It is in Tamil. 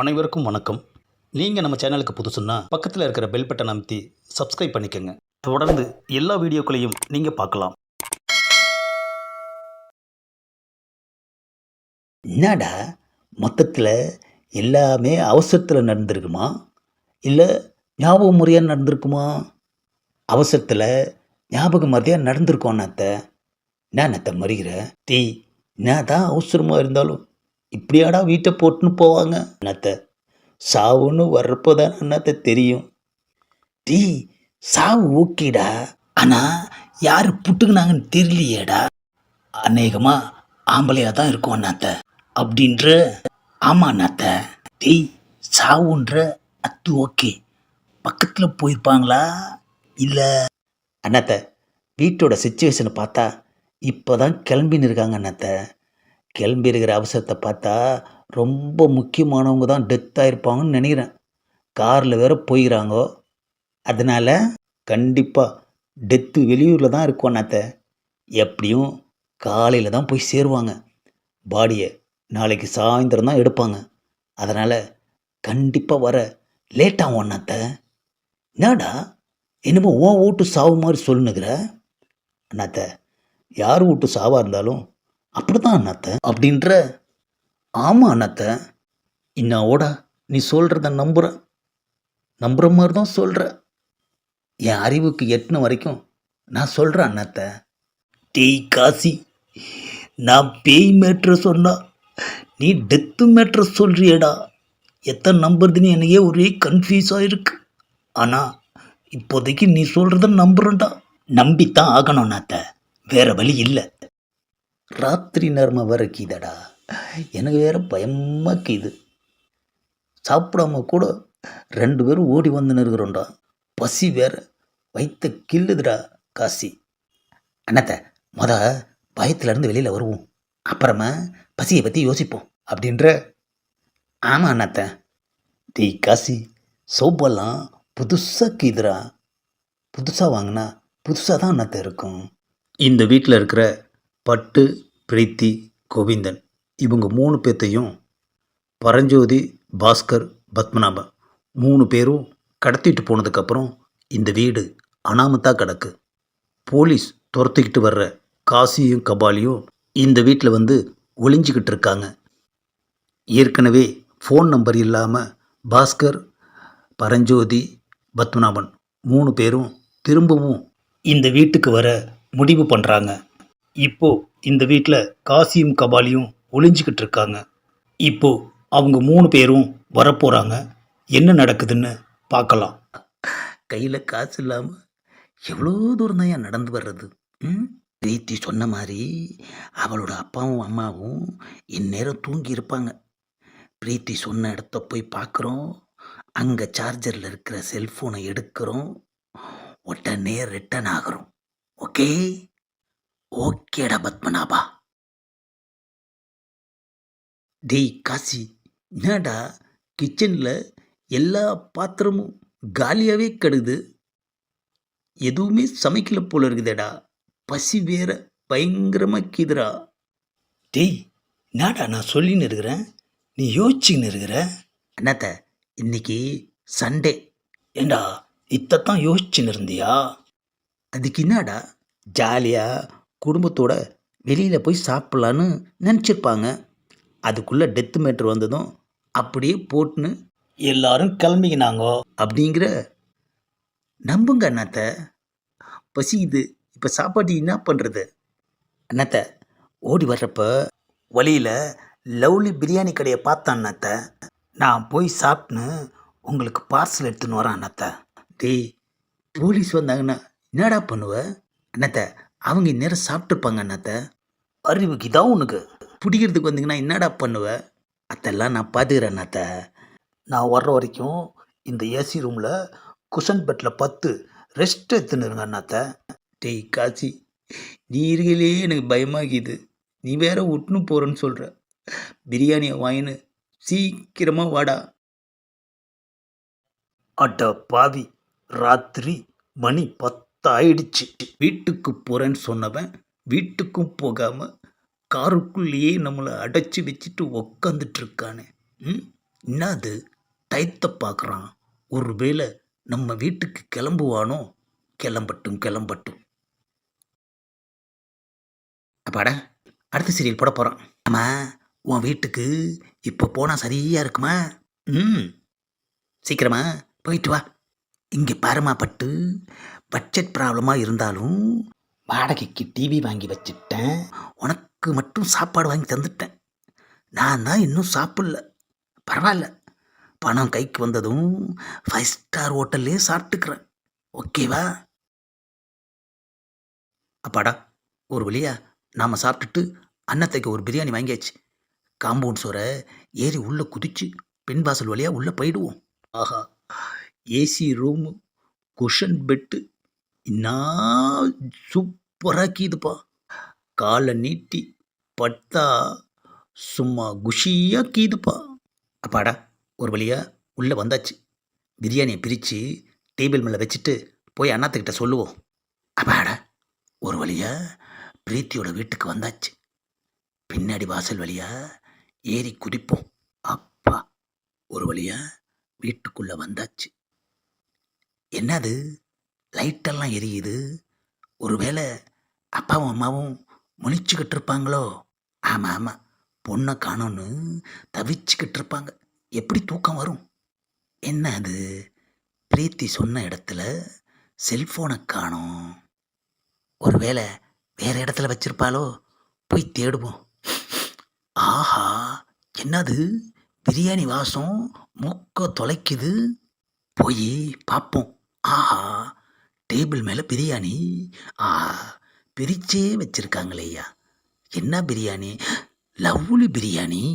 அனைவருக்கும் வணக்கம். நீங்கள் நம்ம சேனலுக்கு புதுசுன்னா பக்கத்தில் இருக்கிற பெல் பட்டன் அமைத்தி சப்ஸ்கிரைப் பண்ணிக்கோங்க. தொடர்ந்து எல்லா வீடியோக்களையும் நீங்கள் பார்க்கலாம். என்னடா? மொத்தத்தில் எல்லாமே அவசரத்தில் நடந்திருக்குமா? இல்லை ஞாபக முறையாக நடந்திருக்குமா? அவசரத்தில் ஞாபக மறையாக நடந்திருக்கோம் அத்தை. என்ன அத்தை மறிகிற தீ என்ன தான் அவசரமாக இருந்தாலும் இப்படியாடா வீட்டை போட்டுன்னு போவாங்க? அத்தை சாவுன்னு வர்றப்போ தான் அண்ணாத்த தெரியும்? டீ சாவு ஓகேடா. ஆனால் யார் புட்டுக்குனாங்கன்னு தெரியலையேடா. அநேகமாக ஆம்பளையாக தான் இருக்கும் அண்ணாத்த. அப்படின்ற ஆமா அண்ணாத்த. டீ சாவுன்ற அத்து ஓகே. பக்கத்தில் போயிருப்பாங்களா? இல்லை. அண்ணாத்த வீட்டோட சுச்சுவேஷனை பார்த்தா இப்போ தான் கிளம்பின்னு இருக்காங்க அண்ணாத்த. கிளம்பி இருக்கிற அவசரத்தை பார்த்தா ரொம்ப முக்கியமானவங்க தான் டெத் ஆகிருப்பாங்கன்னு நினைக்கிறேன். காரில் வேற போயிறாங்கோ அதனால் கண்டிப்பாக டெத்து வெளியூரில் தான் இருக்கும் அண்ணாத்த. எப்படியும் காலையில் தான் போய் சேருவாங்க. பாடியை நாளைக்கு சாயந்தரம் தான் எடுப்பாங்க. அதனால் கண்டிப்பாக வர லேட் ஆகும் அண்ணாத்த. என்னடா என்னமோ உன் வீட்டு சாவு மாதிரி சொல்லுனுக்கிற? அண்ணாத்த யார் வீட்டு சாவாக இருந்தாலும் அப்படிதான் அண்ணாத்த. அப்படின்ற ஆமாம் அண்ணாத்த. இன்னோட நீ சொல்கிறத நம்புகிற நம்புகிற மாதிரி தான் சொல்கிற என் அறிவுக்கு எட்டின வரைக்கும் நான் சொல்கிறேன் அண்ணாத்த. டேய் காசி நான் பேய் மேட்ரு சொன்னா நீ டெத்து மேட்ரு சொல்கிறியடா எத்தனை நம்புறதுன்னு எனக்கே ஒரே கன்ஃபியூஸாக இருக்கு. ஆனால் இப்போதைக்கு நீ சொல்கிறத நம்புறேன்டா. நம்பித்தான் ஆகணும் நாத்த வேறு வழி இல்லை. ராத்திரி நேரமாக வேற கீதடா. எனக்கு வேற பயமாக கீது. சாப்பிடாம கூட ரெண்டு பேரும் ஓடி வந்து இருக்கிறோம்டா பசி வேற. வைத்த கில்லுதுடா காசி. அண்ணாத்த மொத பயத்துலேருந்து வெளியில் வருவோம். அப்புறமா பசியை பற்றி யோசிப்போம் அப்படின்ற. ஆமாம் அண்ணாத்த. டீ காசி சோப்பெல்லாம் புதுசாக கீதுடா. புதுசாக வாங்கினா புதுசாக தான் அண்ணத்தை இருக்கும். இந்த வீட்டில் இருக்கிற பட்டு பிரீத்தி கோவிந்தன் இவங்க மூணு பேர்த்தையும் பரஞ்சோதி பாஸ்கர் பத்மநாபன் மூணு பேரும் கடத்திட்டு போனதுக்கப்புறம் இந்த வீடு அனாமத்தாக கிடக்கு. போலீஸ் துரத்திக்கிட்டு வர்ற காசியும் கபாலியும் இந்த வீட்டில் வந்து ஒளிஞ்சிக்கிட்டு இருக்காங்க. ஏற்கனவே ஃபோன் நம்பர் இல்லாமல் பாஸ்கர் பரஞ்சோதி பத்மநாபன் மூணு பேரும் திரும்பவும் இந்த வீட்டுக்கு வர முடிவு பண்ணுறாங்க இப்போ இந்த வீட்டில் காசியும் கபாலியும் ஒளிஞ்சிக்கிட்டு இருக்காங்க இப்போ அவங்க மூணு பேரும் வரப்போகிறாங்க என்ன நடக்குதுன்னு பார்க்கலாம். கையில் காசு இல்லாமல் எவ்வளோ தூரம் தான் ஏன் நடந்து வர்றது? ம்? பிரீத்தி சொன்ன மாதிரி அவளோட அப்பாவும் அம்மாவும் இந்நேரம் தூங்கி இருப்பாங்க. பிரீத்தி சொன்ன இடத்த போய் பார்க்குறோம் அங்கே சார்ஜரில் இருக்கிற செல்ஃபோனை எடுக்கிறோம். உடனே ரிட்டன் ஆகிறோம். ஓகே ஓகேடா பத்மநாபா. டேய் காசி என்னடா கிச்சனில் எல்லா பாத்திரமும் காலியாகவே கிடக்குது? எதுவுமே சமைக்கல போல இருக்குதேடா. பசி வேற பயங்கரமாக கீதுடா டேய் என்னடா நான் சொல்லின்னு இருக்கிறேன்? நீ யோசிச்சுன்னு இருக்கிற? என்னத்த இன்னைக்கு சண்டே. ஏண்டா இத்தான் யோசிச்சுன்னு இருந்தியா? அதுக்கு என்னடா? ஜாலியாக குடும்பத்தோட வெளியில் போய் சாப்பிட்லான்னு நினச்சிருப்பாங்க. அதுக்குள்ளே டெத்து மேட்ரு வந்ததும் அப்படியே போட்டுன்னு எல்லாரும் கிளம்பிக்கினாங்கோ. அப்படிங்கிற நம்புங்க அண்ணாத்த. பசிக்குது இப்போ சாப்பாடு என்ன பண்ணுறது அண்ணாத்த ஓடி வர்றப்ப வழியில் லவ்லி பிரியாணி கடையை பார்த்தேன் அண்ணாத்த. நான் போய் சாப்பிட்டுன்னு உங்களுக்கு பார்சல் எடுத்துன்னு வரேன் அண்ணாத்த. டேய் போலீஸ் வந்தாங்கன்னா என்னடா பண்ணுவ? அண்ணாத்த அவங்க இந்நேரம் சாப்பிட்ருப்பாங்க அண்ணாத்த. அறிவுக்கு இதான் உனக்கு. பிடிக்கிறதுக்கு வந்தீங்கன்னா என்னடா பண்ணுவ? அதெல்லாம் நான் பார்த்துக்கிறேன் அண்ணாத்த. நான் வர்ற வரைக்கும் இந்த ஏசி ரூமில் குஷன் பெட்டில் பத்து ரெஸ்ட் எடுத்துன்னு அண்ணாத்த. டேய் காசி நீ இருக்கையிலே எனக்கு பயமாகிது. நீ வேற விட்டுன்னு போகிறேன்னு சொல்கிற பிரியாணியை வாங்கின்னு சீக்கிரமாக வாடா. அட பாவி ராத்திரி மணி பத்து ஆயிடுச்சு வீட்டுக்கு போகிறேன்னு சொன்னவன் வீட்டுக்கும் போகாமல் காருக்குள்ளேயே நம்மளை அடைச்சி வச்சுட்டு உக்காந்துட்டுருக்கானே ம்? என்னது டைத்தை பார்க்குறான் ஒரு வேளை நம்ம வீட்டுக்கு கிளம்புவானோ? கிளம்பட்டும் கிளம்பட்டும். அப்பாடா அடுத்த சீரியல் போட போகிறான் ஆமாம் உன் வீட்டுக்கு இப்போ போனால் சரியாக இருக்குமா? ம். சீக்கிரமா போயிட்டு வா. இங்கே பாருமா பட்டு பட்ஜெட் ப்ராப்ளமாக இருந்தாலும் வாடகைக்கு டிவி வாங்கி வச்சுட்டேன். உனக்கு மட்டும் சாப்பாடு வாங்கி தந்துட்டேன். நான் தான் இன்னும் சாப்பிடல. பரவாயில்ல. பணம் கைக்கு வந்ததும் ஃபைவ் ஸ்டார் ஹோட்டல்லே சாப்பிட்டுக்கிறேன். ஓகேவா அப்பாடா ஒரு வழியா நாம் சாப்பிட்டுட்டு அன்னத்தைக்கு ஒரு பிரியாணி வாங்கியாச்சு. காம்பவுண்ட் சோரை ஏறி உள்ளே குதிச்சு பின்வாசல் வழியாக உள்ளே போயிடுவோம். ஆஹா ஏசி ரூமு குஷன் பெட்டு என்ன சூப்பராக்கிதுப்பா. காலை நீட்டி பட்டா சும்மா குஷியாக கீதுப்பா அப்பாடா ஒரு வழியா உள்ளே வந்தாச்சு. பிரியாணியை பிரித்து டேபிள் மேலே வச்சுட்டு போய் அண்ணாத்துக்கிட்ட சொல்லுவோம். அப்பாடா ஒரு வழியா பிரீத்தியோட வீட்டுக்கு வந்தாச்சு. பின்னாடி வாசல் வழியா ஏறி குதிப்போம். அப்பா ஒரு வழியா வீட்டுக்குள்ளே வந்தாச்சு. என்னது? லைட்டெல்லாம் எரியுது. ஒருவேளை அப்பாவும் அம்மாவும் முழிச்சுக்கிட்டு இருப்பாங்களோ ஆமாம் ஆமாம் பொண்ணை காணோன்னு தவிச்சுக்கிட்டு இருப்பாங்க எப்படி தூக்கம் வரும்? என்ன அது? பிரீத்தி சொன்ன இடத்துல செல்ஃபோனை காணோம். ஒருவேளை வேறு இடத்துல வச்சிருப்பாளோ? போய் தேடுவோம். ஆஹா என்னது? பிரியாணி வாசம் மூக்க தொலைக்குது. போய் பார்ப்போம் ஆஹா டேபிள் மேலே பிரியாணி. ஆ பிரிச்சே வச்சிருக்காங்களேய்யா. என்ன பிரியாணி? லவ்லி பிரியாணி.